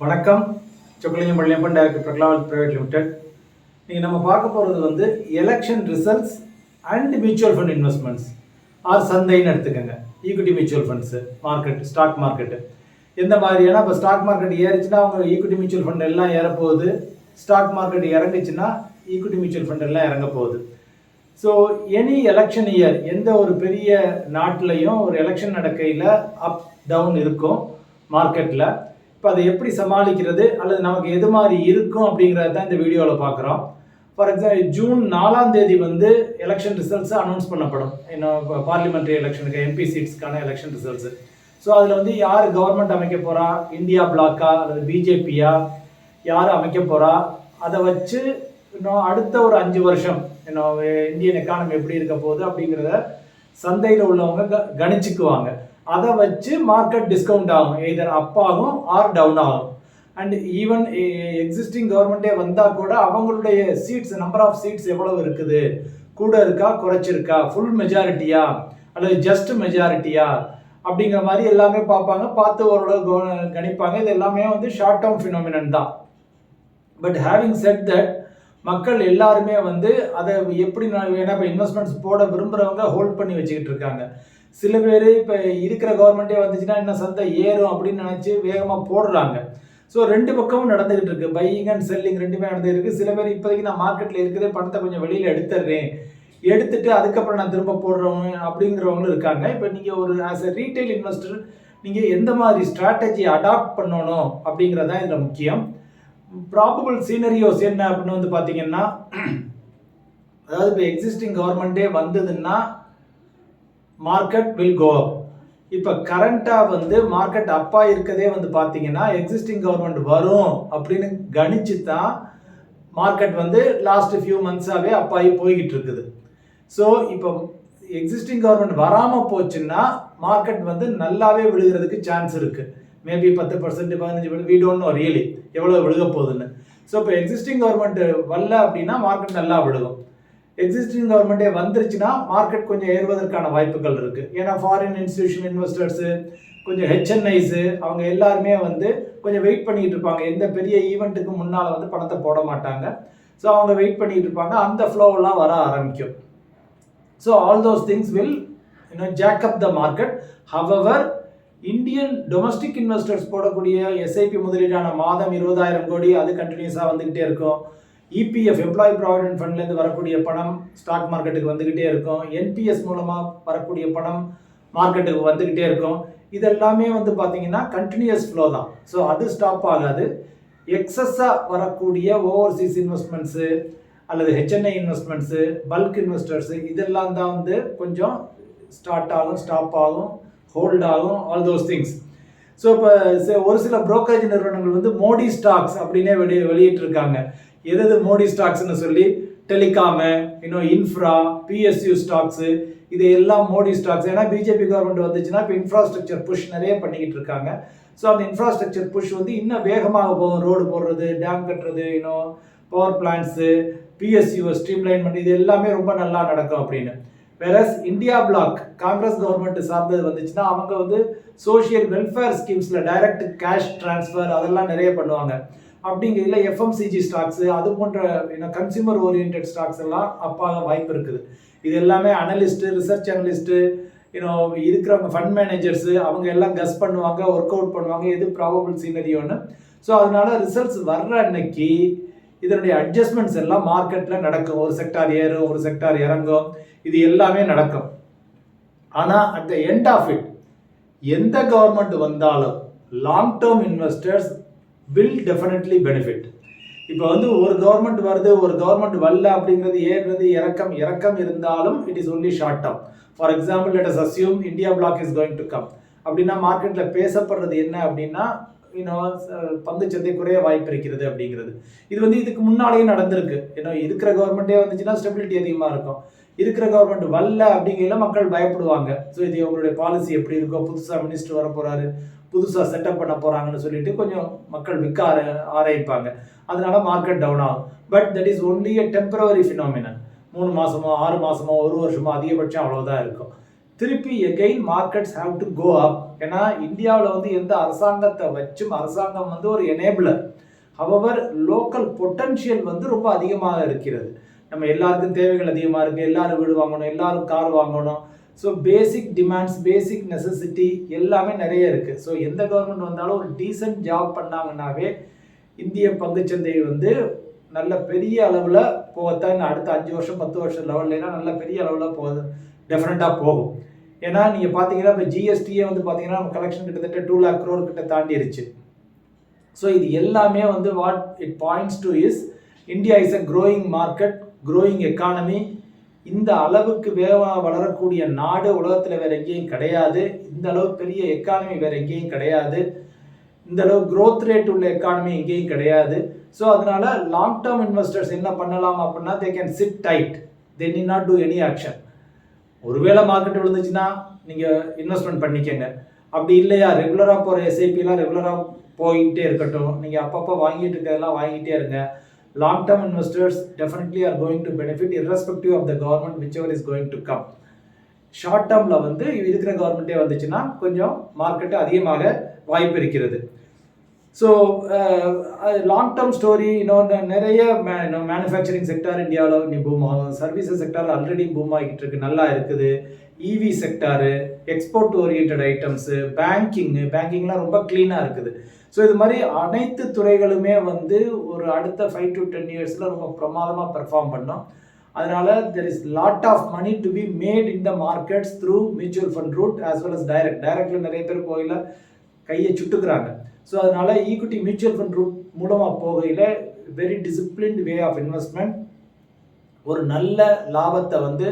வணக்கம். Chockalingam Palliappan director Prakala private limited நீங்கள் நம்ம பார்க்க போகிறது வந்து election results and mutual fund investments or சந்தைன்னு எடுத்துக்கோங்க. Equity mutual funds market stock market எந்த மாதிரியான இப்போ ஸ்டாக் மார்க்கெட் ஏறிச்சுன்னா அவங்க ஈக்விட்டி மியூச்சுவல் ஃபண்ட் எல்லாம் ஏறப்போகுது. ஸ்டாக் மார்க்கெட் இறங்குச்சுன்னா ஈக்விட்டி மியூச்சுவல் ஃபண்ட் எல்லாம் இறங்க போகுது ஸோ எனி எலெக்ஷன் இயர் எந்த ஒரு பெரிய நாட்டிலையும் ஒரு எலெக்ஷன் நடக்கையில் அப் டவுன் இருக்கும் மார்க்கெட்டில் இப்போ அதை எப்படி சமாளிக்கிறது? அல்லது நமக்கு எது மாதிரி இருக்கும் அப்படிங்கிறத தான் இந்த வீடியோவில் பார்க்குறோம். ஃபார் எக்ஸாம்பிள் ஜூன் நாலாம் தேதி வந்து எலெக்ஷன் ரிசல்ட்ஸ் அனௌன்ஸ் பண்ணப்படும். இன்னும் பார்லிமெண்ட்ரி எலெக்ஷனுக்கு எம்பி சீட்ஸ்க்கான எலெக்ஷன் ரிசல்ட்ஸ் ஸோ அதில் வந்து யார் கவர்மெண்ட் அமைக்க போகிறா இந்தியா பிளாக்கா அல்லது பிஜேபியா யார் அமைக்க போகிறா அதை வச்சு இன்னும் அடுத்த ஒரு அஞ்சு வருஷம் இன்னும் இந்தியன் எக்கானமி எப்படி இருக்க போகுது அப்படிங்கிறத சந்தையில் உள்ளவங்க க கணிச்சுக்குவாங்க. அதை வச்சு மார்க்கெட் டிஸ்கவுண்ட் ஆகும். எய்தர் அப் ஆகும் ஆர் டவுன் ஆகும். அண்ட் ஈவன் எக்ஸிஸ்டிங் கவர்மெண்ட்டே வந்தால் கூட அவங்களுடைய சீட்ஸ் நம்பர் ஆஃப் சீட்ஸ் எவ்வளவு இருக்குது? கூட இருக்கா? குறைச்சிருக்கா? ஃபுல் மெஜாரிட்டியா அல்லது ஜஸ்ட் மெஜாரிட்டியா அப்படிங்கிற மாதிரி எல்லாமே பார்ப்பாங்க. பார்த்து ஓரளவு கணிப்பாங்க. இது எல்லாமே வந்து ஷார்ட் டேர்ம் ஃபினோமினன் தான். பட் ஹேவிங் செட் தட் மக்கள் எல்லாருமே வந்து அதை எப்படி நான் ஏன்னா இப்போ இன்வெஸ்ட்மெண்ட்ஸ் போட விரும்புகிறவங்க ஹோல்ட் பண்ணி வச்சுக்கிட்டு இருக்காங்க. சில பேர் இப்போ இருக்கிற கவர்மெண்ட்டே வந்துச்சுன்னா என்ன சந்தை ஏறும் அப்படின்னு நினச்சி வேகமாக போடுறாங்க. ஸோ ரெண்டு பக்கமும் நடந்துகிட்டு இருக்கு. பையிங் அண்ட் செல்லிங் ரெண்டுமே நடந்துகிட்டு இருக்கு. சில பேர் இப்போதைக்கு நான் மார்க்கெட்டில் இருக்கிறதே பணத்தை கொஞ்சம் வெளியில் எடுத்துடுறேன் எடுத்துட்டு அதுக்கப்புறம் நான் திரும்ப போடுறவங்க அப்படிங்கிறவங்களும் இருக்காங்க. இப்போ நீங்கள் ஒரு ஆஸ் எ ரீட்டைல் இன்வெஸ்டர் நீங்கள் எந்த மாதிரி ஸ்ட்ராட்டஜி அடாப்ட் பண்ணணும் அப்படிங்கிறது தான் இதில் முக்கியம். ப்ராபபிள் சீனரியோஸ் என்ன அப்படின்னு வந்து பார்த்தீங்கன்னா அதாவது இப்போ எக்ஸிஸ்டிங் கவர்மெண்ட்டே வந்ததுன்னா மார்க்கெட் வில் கோ அப் இப்போ கரண்ட்டாக வந்து மார்க்கெட் அப்பா இருக்கதே வந்து பார்த்தீங்கன்னா எக்ஸிஸ்டிங் கவர்மெண்ட் வரும் அப்படின்னு கணிச்சு தான் மார்க்கெட் வந்து லாஸ்ட் ஃபியூ மந்த்ஸாகவே அப்பாயி போய்கிட்டு இருக்குது. ஸோ இப்போ எக்ஸிஸ்டிங் கவர்மெண்ட் வராமல் போச்சுன்னா மார்க்கெட் வந்து நல்லாவே விழுகிறதுக்கு சான்ஸ் இருக்குது மேபி பத்து பர்சன்ட் பதினஞ்சு வி டோன்ட் நோ ரியலி எவ்வளோ விழுக போகுதுன்னு. ஸோ இப்போ எக்ஸிஸ்டிங் கவர்மெண்ட் வரல அப்படின்னா மார்க்கெட் நல்லா விழுகும். எக்ஸிஸ்டிங் கவர்மெண்ட்டே வந்துருச்சுன்னா மார்க்கெட் கொஞ்சம் ஏறுவதற்கான வாய்ப்புகள் இருக்குது ஏன்னா ஃபாரின் இன்ஸ்டியூஷன் இன்வெஸ்டர்ஸு கொஞ்சம் ஹெச்என்ஐஸு அவங்க எல்லாருமே வந்து கொஞ்சம் வெயிட் பண்ணிட்டு இருப்பாங்க. எந்த பெரிய ஈவெண்ட்டுக்கு முன்னால் வந்து பணத்தை போட மாட்டாங்க. ஸோ அவங்க வெயிட் பண்ணிட்டு இருப்பாங்க. அந்த ஃப்ளோவெல்லாம் வர ஆரம்பிக்கும். So all those things will you know jack up the market however Indian domestic investors போடக்கூடிய எஸ்ஐபி முதலீடான மாதம் இருபதாயிரம் கோடி அது கண்டினியூஸாக வந்துக்கிட்டே இருக்கும். இபிஎஃப் எம்ப்ளாயி ப்ராவிடென்ட் ஃபண்ட்லேருந்து வரக்கூடிய பணம் ஸ்டாக் மார்க்கெட்டுக்கு வந்துக்கிட்டே இருக்கும். என்பிஎஸ் மூலமாக வரக்கூடிய பணம் மார்க்கெட்டுக்கு வந்துக்கிட்டே இருக்கும். இதெல்லாமே வந்து பார்த்தீங்கன்னா கண்டினியூஸ் ஃப்ளோ தான். ஸோ அது ஸ்டாப் ஆகாது. எக்ஸஸ்ஸாக வரக்கூடிய ஓவர்சீஸ் இன்வெஸ்ட்மெண்ட்ஸு அல்லது ஹெச்என்ஐ இன்வெஸ்ட்மெண்ட்ஸு பல்க் இன்வெஸ்டர்ஸு இதெல்லாம் தான் வந்து கொஞ்சம் ஸ்டார்ட் ஆகும் ஸ்டாப் ஆகும் ஹோல்ட் ஆகும் ஆல் தோஸ் திங்ஸ் ஸோ இப்போ ஒரு சில புரோக்கரேஜ் நிறுவனங்கள் வந்து மோடி ஸ்டாக்ஸ் அப்படின்னே வெளி வெளியிட்டிருக்காங்க. எது எது மோடி ஸ்டாக்ஸ்னு சொல்லி டெலிகாமு இன்னும் இன்ஃப்ரா பிஎஸ்யூ ஸ்டாக்ஸு இது எல்லாம் மோடி ஸ்டாக்ஸ். ஏன்னா பிஜேபி கவர்மெண்ட் வந்துச்சுன்னா இப்போ இன்ஃப்ராஸ்ட்ரக்சர் புஷ் நிறைய பண்ணிக்கிட்டு இருக்காங்க. ஸோ அந்த இன்ஃப்ராஸ்ட்ரக்சர் புஷ் வந்து இன்னும் வேகமாக போகும். ரோடு போடுறது டேம் கட்டுறது இன்னும் பவர் பிளான்ட்ஸு பிஎஸ்யூ ஸ்ட்ரீம்லைன் பண்ணி இது எல்லாமே ரொம்ப நல்லா நடக்கும் அப்படின்னு. Whereas India bloc Congress government சார்ந்தது வந்துச்சுன்னா அவங்க வந்து சோஷியல் வெல்ஃபேர் ஸ்கீம்ஸில் டைரக்ட் கேஷ் ட்ரான்ஸ்ஃபர் அதெல்லாம் நிறைய பண்ணுவாங்க. அப்படிங்கிறதுல எஃப்எம்சிஜி ஸ்டாக்ஸு அது போன்ற கன்சியூமர் ஓரியன்ட் ஸ்டாக்ஸ் எல்லாம் அப்பாக வாய்ப்பு இருக்குது. இது எல்லாமே analyst research analyst you know இருக்கிறவங்க ஃபண்ட் மேனேஜர்ஸு அவங்க எல்லாம் கஸ் பண்ணுவாங்க ஒர்க் அவுட் பண்ணுவாங்க எது ப்ராபபிள் சீனரியோன்னு ஸோ அதனால ரிசல்ட்ஸ் வர்ற அன்னைக்கு இதனுடைய அட்ஜஸ்ட்மெண்ட்ஸ் எல்லாம் மார்க்கெட்டில் நடக்கும். ஒரு செக்டார் ஏறும் ஒரு செக்டார் இறங்கும். இது எல்லாமே நடக்கும். ஆனால் at the end of it எந்த கவர்மெண்ட் வந்தாலும் long term investors will definitely benefit இப்போ வந்து ஒரு கவர்மெண்ட் வருது ஒரு கவர்மெண்ட் வரல அப்படிங்கிறது ஏன்றது இறக்கம் இறக்கம் இருந்தாலும் it is only short term for example let us assume India bloc is going to come அப்படின்னா மார்க்கெட்டில் பேசப்படுறது என்ன அப்படின்னா இன்னோ பங்குச்சந்தை குறைய வாய்ப்பு இருக்கிறது அப்படிங்கிறது. இது வந்து இதுக்கு முன்னாலேயே நடந்திருக்கு. ஏன்னா இருக்கிற கவர்மெண்ட்டே வந்துச்சுன்னா ஸ்டெபிலிட்டி அதிகமாக இருக்கும். இருக்கிற கவர்மெண்ட் வரல அப்படிங்கிறத மக்கள் பயப்படுவாங்க. ஸோ இது இவங்களுடைய பாலிசி எப்படி இருக்கோ புதுசாக மினிஸ்டர் வர போகிறாரு புதுசாக செட்டப் பண்ண போகிறாங்கன்னு சொல்லிட்டு கொஞ்சம் மக்கள் விற்க ஆர ஆராய்ப்பாங்க. அதனால மார்க்கெட் டவுன் ஆகும். But that is only a temporary phenomenon மூணு மாதமோ ஆறு மாதமோ ஒரு வருஷமோ அதிகபட்சம் அவ்வளோதான் இருக்கும். திருப்பி again markets have to go up ஏன்னா இந்தியாவில் வந்து எந்த அரசாங்கத்தை வச்சும் அரசாங்கம் வந்து ஒரு எனேபிளர் ஹவவர் லோக்கல் பொட்டன்ஷியல் வந்து ரொம்ப அதிகமாக இருக்கிறது. நம்ம எல்லாருக்கும் தேவைகள் அதிகமாக இருக்குது எல்லாரும் வீடு வாங்கணும் எல்லாரும் கார் வாங்கணும். So basic demands basic necessity எல்லாமே நிறைய இருக்குது ஸோ எந்த கவர்மெண்ட் வந்தாலும் ஒரு டீசென்ட் ஜாப் பண்ணாங்கன்னாவே இந்திய பங்குச்சந்தை வந்து நல்ல பெரிய அளவில் போகத்தான் அடுத்த அஞ்சு வருஷம் பத்து வருஷம் லெவல்லாம் நல்ல பெரிய அளவில் போகுது டெஃபினட்டாக போகும். ஏன்னா நீங்கள் பார்த்தீங்கன்னா இப்போ ஜிஎஸ்டியே வந்து பார்த்தீங்கன்னா நம்ம கலெக்ஷன் கிட்டத்தட்ட டூ லேக் க்ரோர் கிட்ட தாண்டிடுச்சு ஸோ இது எல்லாமே வந்து what it points to is India is a growing market growing economy இந்த அளவுக்கு வேகமாக வளரக்கூடிய நாடு உலகத்தில் வேற எங்கேயும் கிடையாது. இந்த அளவு பெரிய எக்கானமி வேற எங்கேயும் கிடையாது. இந்த அளவு க்ரோத் ரேட் உள்ள எக்கானமி எங்கேயும் கிடையாது. ஸோ அதனால லாங் டேர்ம் இன்வெஸ்டர்ஸ் என்ன பண்ணலாம் அப்படின்னா they can sit tight they need not do any action ஒருவேளை மார்க்கெட் விழுந்துச்சுன்னா நீங்கள் இன்வெஸ்ட்மெண்ட் பண்ணிக்கங்க. அப்படி இல்லையா? ரெகுலராக போகிற எஸ்ஐபிலாம் ரெகுலராக போய்கிட்டே இருக்கட்டும். நீங்கள் அப்பப்போ வாங்கிட்டு இருக்கிறதெல்லாம் வாங்கிட்டே இருங்க. Long term investors definitely are going to benefit irrespective of the government which ever is going to come short டேர்மில் வந்து இருக்கிற கவர்மெண்ட்டே வந்துச்சுன்னா கொஞ்சம் மார்க்கெட்டு அதிகமாக வாய்ப்பு இருக்கிறது. ஸோ லாங் டேர்ம் ஸ்டோரி இன்னொன்று நிறைய மேனுஃபேக்சரிங் செக்டார் இந்தியாவில் நீ பூம் ஆகும் சர்வீசஸ் செக்டார் ஆல்ரெடி பூம் ஆகிட்டு இருக்கு நல்லா இருக்குது. EV sector export oriented items banking பேங்கிங்லாம் ரொம்ப க்ளீனாக இருக்குது. ஸோ இது மாதிரி அனைத்து துறைகளுமே வந்து ஒரு அடுத்த ஃபைவ் டு டென் இயர்ஸில் ரொம்ப பிரமாதமாக பெர்ஃபார்ம் பண்ணோம். அதனால there is lot of money to be made in the markets through mutual fund route as well as direct டைரக்டில் நிறைய பேர் போகல கையை சுட்டுக்கிறாங்க. ஸோ அதனால ஈக்விட்டி மியூச்சுவல் ஃபண்ட் ரூட் மூலமாக போகையில் very disciplined way of investment ஒரு நல்ல லாபத்தை வந்து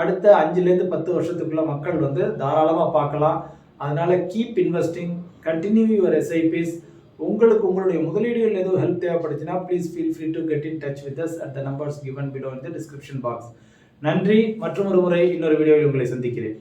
அடுத்த அஞ்சுலேருந்து பத்து வருஷத்துக்குள்ளே மக்கள் வந்து தாராளமாக பார்க்கலாம். அதனால் keep investing continue your SIPs உங்களுக்கு உங்களுடைய முதலீடுகள் எதுவும் help தேவைப்படுச்சுன்னா please feel free to get in touch with us at the numbers given below in the description box நன்றி மற்றும் ஒரு முறை இன்னொரு வீடியோவில் உங்களை சந்திக்கிறேன்.